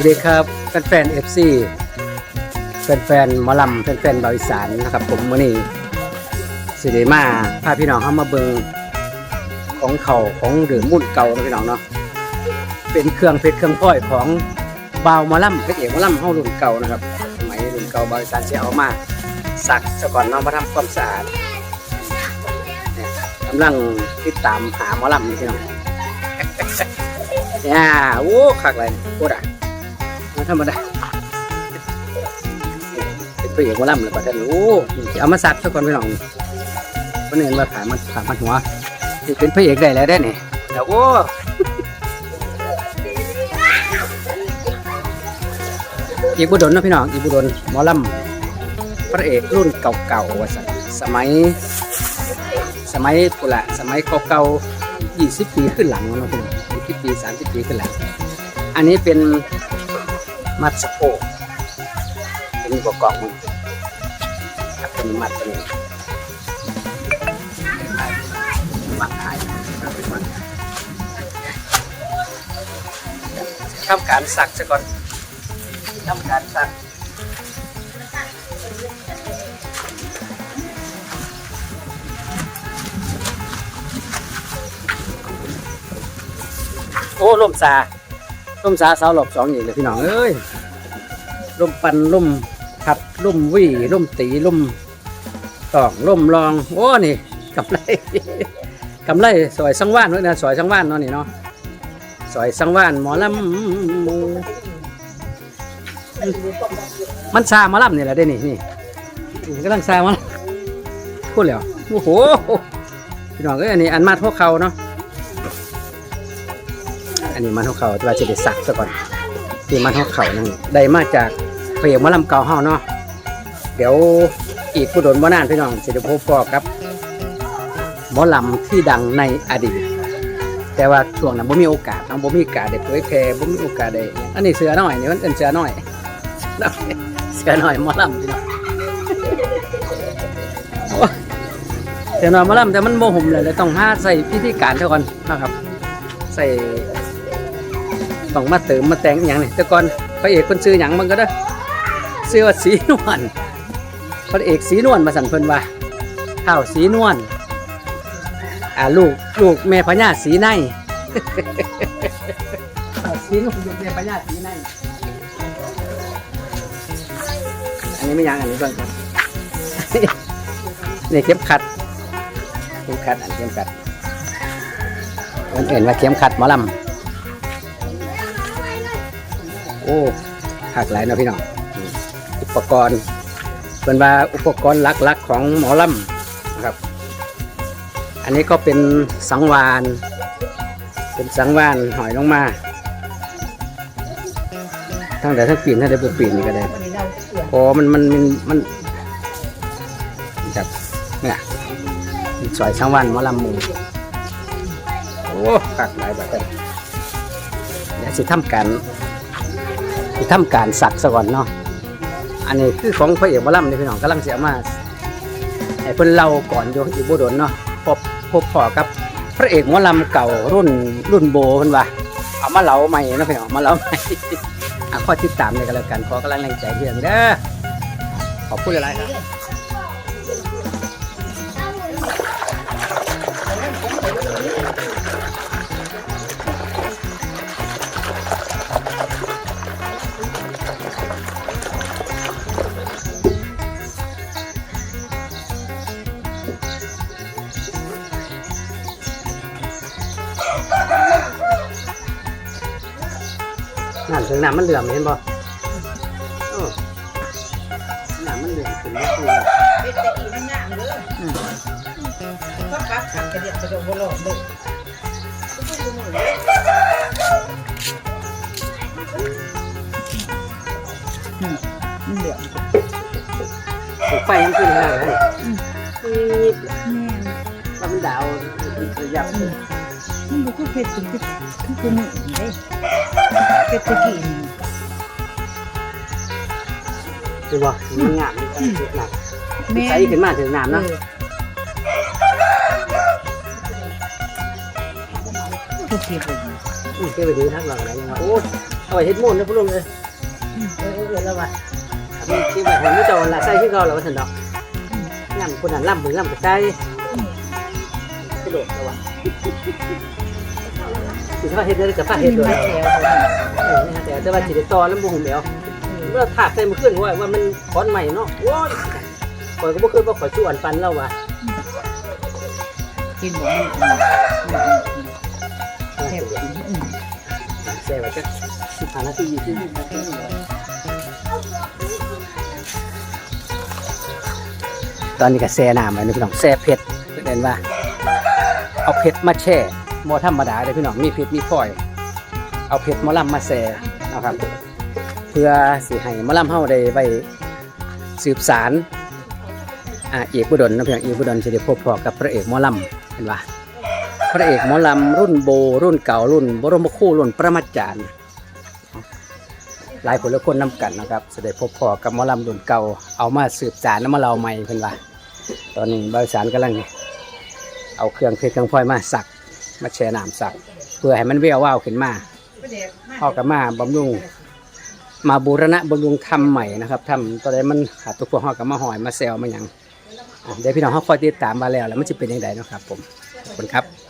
วัสดีครับแฟนๆเอฟซีแฟนๆหมอลำแฟนๆบาวิสานนะครับ ผมมื่อนี้สิเดมาพาพี่น้องเข้ามาเบิงของเขาของดื่มมุ่นเก่านะพี่น้องเนาะเป็นเครื่องเพชรเครื่องพ้อยของบาวมอลำพระเอกมอลำเฮารุ่นเก่านะครับสมัยรุ่นเก่าบาวิสานเสียเอามาสักซะก่อนเนาะมาทำความสะอาดเนี่ยกำลังติดตามหาหมอลำพี่น้องเนี่ยโอ้คักเลยโคตรอะ ธรรมดาเป็นตัวเอกวอลลัมเลยปัดนี้โอ้เอามาซักซะก่อนพี่น้องคนอื่นมาผ่ามันผ่ามันหัวเป็นพระเอกได้แล้วได้เนี่ยเดี๋ยวโอ้อีกบุดลเนะพี่น้องอีกบุดลหมอลำพระเอกรุ่นเก่าๆวสันสมัย สมัยปุละสมัยเก่าๆยี่สิบปีขึ้นหลังนะพี่น้องยี่สิบปีสามสิบปีขึ้นหลัง อันนี้เป็น มัดสะโพกเป็นกก่องมันเป็นมัดเป็นมัดไทยทำการสักซะก่อนทำการสักโอ้ล่มซา มซาเสาหลบสองอย่างเลยพี่น้องเอ้ยล่มปันล่มขัดล่มวี่ล่มตีล่มตอกล่มรองโอ้นี่กำไรกำไรสอยสังว่านเว้ยนะสอยสังว่านเนาะนี่เนาะสอยสังว่านหมอลำมันซาหมาลำนี่แหละได้นี่นี่นี่กำลังซาหมาลำพูดแล้วโอ้โหพี่น้องเอ้ยอันนี้อันมาทั่วเขาเนาะ อันนี้มันหัวเขาเราจะได้สักซะก่อนที่มันหัวเขานั่นได้มาจากเพลงมะลำเก่าเฮาเนาะเดี๋ยวอีกผู้โดนบ่านานพี่น้องสิได้พบปอกับหมอลำที่ดังในอดีต แต่ว่าช่วงนั้นบ่มีโอกาสเนาะบ่มีโอกาสได้เผยแพร่บ่มีโอกาสได้อันนี้เสือหน้อยนี่มันเป็นเสือหน้อยเสือหน้อยหมอลำพี่น้องเสือหน้อยหมอลำแต่มันโมห่มเลยเลยต้องหาใส่พิธีการเท่าก่อนนะครับ ใส่ ต้องมาเติมมาแต่งอหย่างนี่แต่ก่อนพระเอกคนซื้อหยังมันก็ได้อซื้อว่าสีนวลพระเอกสีนวลมาสั่นเพิ่นว่าข้าวสีนวลอ่าลูกลูกแม่พญาสีในข้าวสีนวลลูกแม่พญาสีในอันนี้ไม่ยังอันนี้เบิ่งครับนี่เข็มขัดเข็มขัดอันเข็มขัดมันเห็นว่าเข็มขัดหมอลำ อ้หักหลายนะพี่น้องอุปกรณ์เป็นว่าอุปกรณ์หลักๆของหมอลำนะครับ อันนี้ก็เป็นสังวานเป็นสังวานหอยลงมาทั้งแต่ทั้งปีนทั้งแต่บุปีนนี่ก็ได้โอ้มันมันมันมันครับเนี่ยสอยสังวานหมอลำมูโอ้คักหลายแบบนั้นเดี๋ยวสิทำการ สิทำการสักซะก่อนเนาะอันนี้คือของพระเอกหมอลำนี่พี่น้องกำลังเสียมาให้เพิ่นเล่าก่อนโยอีโบดนเนาะพบพบพอกับพระเอกหมอลำเก่ารุ่นรุ่นโบเพิ่นว่าเอามาเล่าใหม่นะพี่น้องมาเล่าใหม่ข้อติดตามเลยกันแล้วกันขอกำลังแรงใจเพื่อนเด้อขอบคุณอะไรครับ น้ำถึงน้ำมันเหลื่อมเห็นบ่ออน้ำมันเหลื่อมถึงนี่คือเป็นตะกี้มันยากเด้ออืมเพราะปักขังกระเดียดกระโดดบ่หลอกเด้อทุกคนเด้ออืมมันเหลืองไฟมันขึ้นแล้วเลยอืมว่ามันดาวยับ คือเพชรถึงคือคือคือมือเด้เพชรตะกี้นี่คือว่ามันงามมันก็หนักแม่ใส่ขึ้นมาถึงน้ำเนาะทุกทีเลยอือเก็บไปดีทักหลังอะไรยังว่าโอ้ยเอาไว้เฮ็ดมูนนะพุ่ลุงเลยเออเออแล้วว่ามีที่แบบมันไม่จอละใส่ที่เขาแล้วว่าซั่นดอกงามคนนั้นล่ำมือล่ำกระใจกระโดดแล้วว่า สิถ้าเฮ็ดได้กับผ้าเฮ็ดด้วยเออแต่แต่ว่าสิได้ต่อแล้วบ่ฮู้แมวเมื่อถากใส่มือขึ้นว่าว่ามันคอนใหม่เนาะโอ้ยข่อยก็บ่เคยว่าข่อยชวนปันแล้วว่ะกินบ่แซ่บอืมแซ่บจัก15นาที20นาทีตอนนี้ก็แช่น้ำไว้นะพี่น้องแช่เผ็ดเด่นว่าเอาเผ็ดมาแช่ บ่ธรรมดาเลยพี่น้องมีเผ็ดมีพลอย เอาเผ็ดหมะลำมาแช่นะครับ เพื่อสิให้มะลำเฮาได้ไปสืบสารอ่าเอกบุดลนะพี่น้องเอกบุดลจะได้พบพอกับพระเอกมอลำเห็นปะพระเอกหมอลำรุ่นโบรุ่นเก่ารุ่นบรมครูรุ่นประมาจารย์หลายคนละคนนํกันนะครับจะได้พบพอกับหมอลำรุ่นเก่าเอามาสืบสารแล้วมาเล่าใหม่เพิ่นว่าตอนนี้บริษัทกำลังเอาเครื่องเพชรเครื่องพลอยมาสัก มาแช่น้ำสักเพื่อให้มันเวียวว่าวขึ้นมาพอกับมาบำรุง มาบูรณะบำรุงทำใหม่นะครับทำตอนนี้มันขาดตัวพวกหอกับมาหอยมาแซวมาอย่างเดี๋ยวพี่น้องเขาคอยติดตามมาแล้วแล้วมันจะเป็นยังไงนะครับผมขอบคุณครับ